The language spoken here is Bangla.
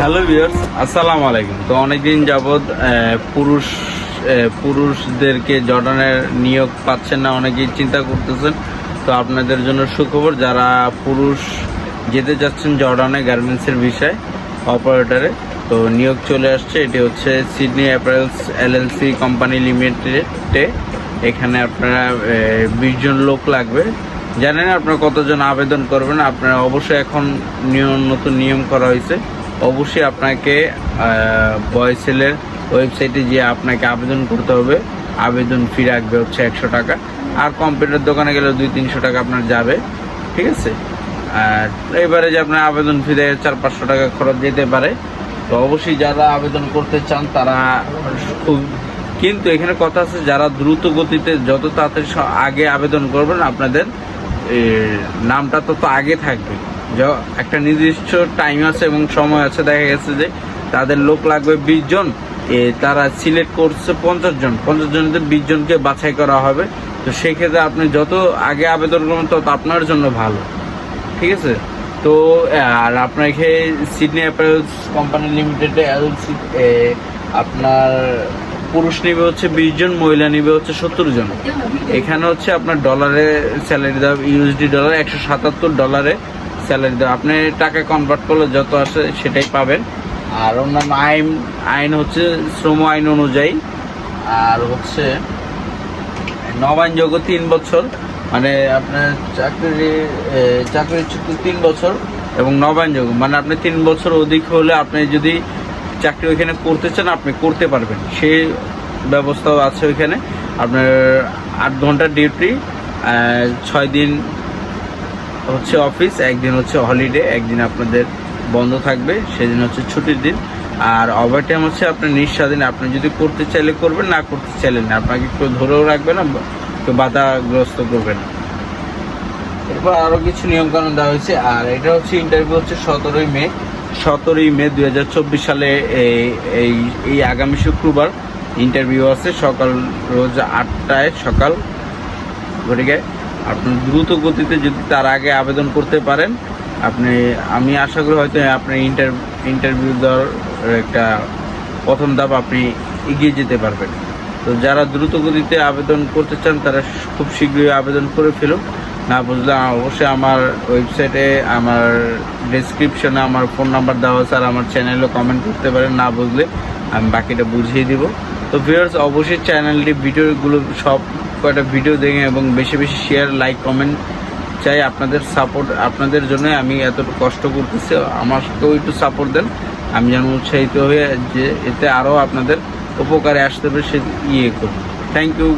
হ্যালো ভিউয়ার্স আসসালামু আলাইকুম তো অনেকদিন যাবৎ পুরুষ পুরুষদেরকে জর্ডানের নিয়োগ পাচ্ছেন না অনেকেই চিন্তা করতেছেন। তো আপনাদের জন্য সুখবর, যারা পুরুষ যেতে যাচ্ছেন জর্ডানে গার্মেন্টসের বিষয়ে, অপারেটরে, তো নিয়োগ চলে আসছে। এটি হচ্ছে সিডনি অ্যাপারেলস এলএলসি কোম্পানি লিমিটেডে। এখানে আপনারা বিশ জন লোক লাগবে। জানেন আপনারা কতজন আবেদন করবেন? আপনারা অবশ্যই এখন নিয়ম, নতুন নিয়ম করা হয়েছে। অবশ্যই আপনাকে বয়সেলের ওয়েবসাইটে গিয়ে আপনাকে আবেদন করতে হবে। আবেদন ফি রাখবে হচ্ছে একশো টাকা। আর কম্পিউটার দোকানে গেলে দুই তিনশো টাকা আপনার যাবে। ঠিক আছে? আর এবারে যে আপনার আবেদন ফি দেয়, চার পাঁচশো টাকা খরচ যেতে পারে। তো অবশ্যই যারা আবেদন করতে চান, তারা খুব কিন্তু এখানে কথা আছে, যারা দ্রুত গতিতে যত তাড়াতাড়ি আগে আবেদন করবেন, আপনাদের নামটা তত আগে থাকবে। একটা নির্দিষ্ট টাইম আছে এবং সময় আছে, দেখা গেছে যে তাদের লোক লাগবে বিশ জন। তারা সিলেক্ট করছে পঞ্চাশ জন। পঞ্চাশ জনের বিশ জনকে বাছাই করা হবে। তো সেক্ষেত্রে আপনি যত আগে আবেদন করবেন, তত আপনার জন্য ভালো। ঠিক আছে? তো আর আপনাকে সিডনি অ্যাপারেলস কোম্পানি লিমিটেডে এলসি আপনার পুরুষ নিবে হচ্ছে বিশ জন, মহিলা নিবে হচ্ছে সত্তর জন। এখানে হচ্ছে আপনার ডলারে স্যালারি দেওয়া ইউএসডি ডলার একশো সাতাত্তর ডলারে স্যালারি দেওয়া। আপনি টাকা কনভার্ট করলে যত আসে সেটাই পাবেন। আর অন্যান্য আইন আইন হচ্ছে শ্রম আইন অনুযায়ী। আর হচ্ছে নবায়নযোগ্য তিন বছর মানে আপনার চাকরি চাকরির চুক্তি তিন বছর এবং নবায়নযোগ্য মানে আপনি তিন বছর অধিক হলে আপনি যদি চাকরি ওইখানে করতে চান, আপনি করতে পারবেন। সে ব্যবস্থাও আছে ওইখানে। আপনার আট ঘণ্টা ডিউটি ছয় দিন হচ্ছে অফিস, একদিন হচ্ছে হলিডে একদিন আপনাদের বন্ধ থাকবে, সেদিন হচ্ছে ছুটির দিন। আর ওভার টাইম হচ্ছে আপনার নিঃস্বাধীন, আপনি যদি করতে চাইলে করবেন, না করতে চাইলে না। আপনাকে কেউ ধরেও রাখবে না, কেউ বাধাগ্রস্ত করবে না। এরপর আরও কিছু নিয়মকানুন দেওয়া হয়েছে, আর এটা হচ্ছে ইন্টারভিউ হচ্ছে সতেরোই মে। সতেরোই মে দু হাজার চব্বিশ সালে এই এই আগামী শুক্রবার ইন্টারভিউ আছে, সকাল রোজ আটটায়, সকাল ঘটিকে আপনি দ্রুত গতিতে যদি তার আগে আবেদন করতে পারেন, আপনি, আমি আশা করি হয়তো আপনি ইন্টার, ইন্টারভিউ দেওয়ার একটা প্রথম ধাপ আপনি এগিয়ে যেতে পারবেন। তো যারা দ্রুত গতিতে আবেদন করতে চান, তারা খুব শীঘ্রই আবেদন করে ফেলুন। না বুঝলে অবশ্যই আমার ওয়েবসাইটে, আমার ডেসক্রিপশনে আমার ফোন নাম্বার দেওয়া আছে, আর আমার চ্যানেলেও কমেন্ট করতে পারেন। না বুঝলে, আমি বাকিটা বুঝিয়ে দিব। তো ভিউয়ার্স, অবশ্যই চ্যানেলটি, ভিডিওগুলো সব কয়টা ভিডিও দেখে এবং বেশি বেশি শেয়ার লাইক কমেন্ট চাই আপনাদের সাপোর্ট আপনাদের জন্য আমি এত কষ্ট করতেছি। আমাকেও একটু সাপোর্ট দেন। আমি যেন উৎসাহিত হয়ে যে এতে আরও আপনাদের উপকারে আসতে পারে সে ইয়ে করুন। Thank you